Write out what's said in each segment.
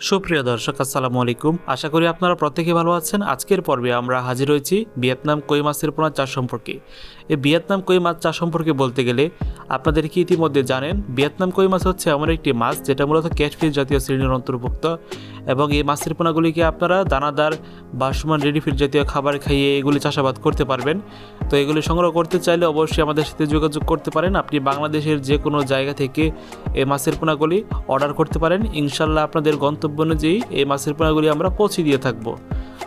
সুপ্রিয় দর্শক, আসসালামু আলাইকুম। আশা করি আপনারা প্রত্যেকে ভালো আছেন। আজকের পর্বে আমরা হাজির হয়েছি ভিয়েতনাম কই মাছের পোনা চাষ সম্পর্কে। এই ভিয়েতনাম কই মাছ চাষ সম্পর্কে বলতে গেলে আপনাদের কি ইতিমধ্যে জানেন? ভিয়েতনাম কই মাছ হচ্ছে এমন একটি মাছ যেটা মূলত ক্যাটফিশ জাতীয় শ্রেণির অন্তর্ভুক্ত এবং এই মাছের পোনাগুলিকে আপনারা দানাদার, বাসমান রেডিফিড জাতীয় খাবার খাইয়ে এগুলি চাষাবাদ করতে পারবেন? তো এগুলি সংগ্রহ করতে চাইলে অবশ্যই আমাদের সাথে যোগাযোগ করতে পারেন। আপনি বাংলাদেশের যে কোনো জায়গা থেকে এই মাছের পোনাগুলি অর্ডার করতে পারেন। ইনশাল্লাহ আপনাদের গন্তব্য অনুযায়ী এই মাছের পোনাগুলি আমরা পৌঁছে দিয়ে থাকব।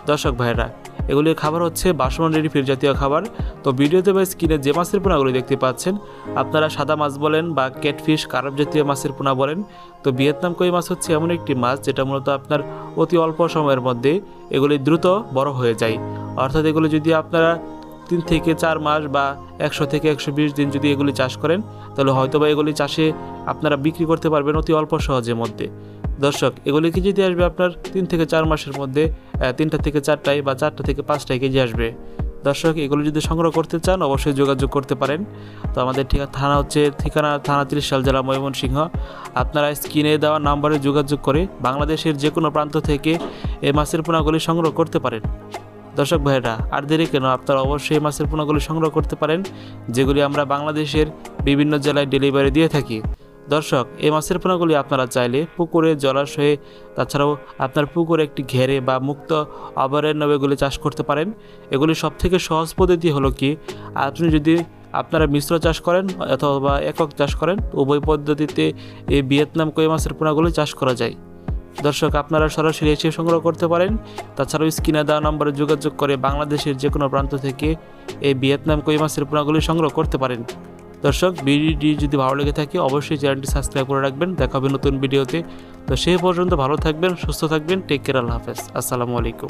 দর্শক ভাইরা এগুলির খাবার হচ্ছে বাসমান রেডিফিড জাতীয় খাবার। তো ভিডিওতে বা স্ক্রিনে যে মাছের পোনাগুলি দেখতে পাচ্ছেন, আপনারা সাদা মাছ বলেন বা ক্যাটফিশ কারব জাতীয় মাছের পোনা বলেন। তো ভিয়েতনাম কই মাছ হচ্ছে এমন একটি মাছ যেটা মূলত আপনার অতি অল্প সময়ের মধ্যে এগুলি দ্রুত বড় হয়ে যায়। অর্থাৎ এগুলো যদি আপনারা তিন থেকে চার মাস বা একশো থেকে একশো বিশ দিন যদি এগুলি চাষ করেন, তাহলে হয়তো বা এগুলি চাষে আপনারা বিক্রি করতে পারবেন অতি অল্প সহজের মধ্যে। দর্শক, এগুলি দিয়ে আসবে আপনার তিন থেকে চার মাসের মধ্যে তিনটা থেকে চারটায় বা চারটা থেকে পাঁচটায় কেজি আসবে। দর্শক, এগুলো যদি সংগ্রহ করতে চান, অবশ্যই যোগাযোগ করতে পারেন। তো আমাদের ঠিকানা থানা হচ্ছে ঠিকানা থানা ত্রিশাল জেলা ময়মনসিংহ। আপনারা স্ক্রিনে দেওয়া নাম্বারে যোগাযোগ করে বাংলাদেশের যে কোনো প্রান্ত থেকে এই মাছের পোনাগুলি সংগ্রহ করতে পারেন। দর্শক ভাইরা আর দেরি কেন, আপনারা অবশ্যই মাছের পোনাগুলি সংগ্রহ করতে পারেন, যেগুলি আমরা বাংলাদেশের বিভিন্ন জেলায় ডেলিভারি দিয়ে থাকি। দর্শক, এই মাছের পোনাগুলি আপনারা চাইলে পুকুরে জলাশয়ে, তাছাড়াও আপনার পুকুরে একটি ঘেরে বা মুক্ত অভয়ারণ্য এগুলি চাষ করতে পারেন। এগুলি সব থেকে সহজ পদ্ধতি হলো কি, আপনি যদি আপনারা মিশ্র চাষ করেন অথবা একক চাষ করেন উভয় পদ্ধতিতে এই ভিয়েতনাম কই মাছের পোনাগুলি চাষ করা যায়। দর্শক, আপনারা সরাসরি এসে সংগ্রহ করতে পারেন। তাছাড়াও স্ক্রিনে দেওয়া নম্বরে যোগাযোগ করে বাংলাদেশের যে কোনো প্রান্ত থেকে এই ভিয়েতনাম কই মাছের পোনাগুলি সংগ্রহ করতে পারেন। দর্শক, ভিডিওটি যদি ভালো লেগে থাকে, অবশ্যই চ্যানেলটি সাবস্ক্রাইব করে রাখবেন। দেখা হবে নতুন ভিডিওতে। তো সেই পর্যন্ত ভালো থাকবেন, সুস্থ থাকবেন, টেক কেয়ার, আল্লাহ হাফেজ। আসসালামু আলাইকুম।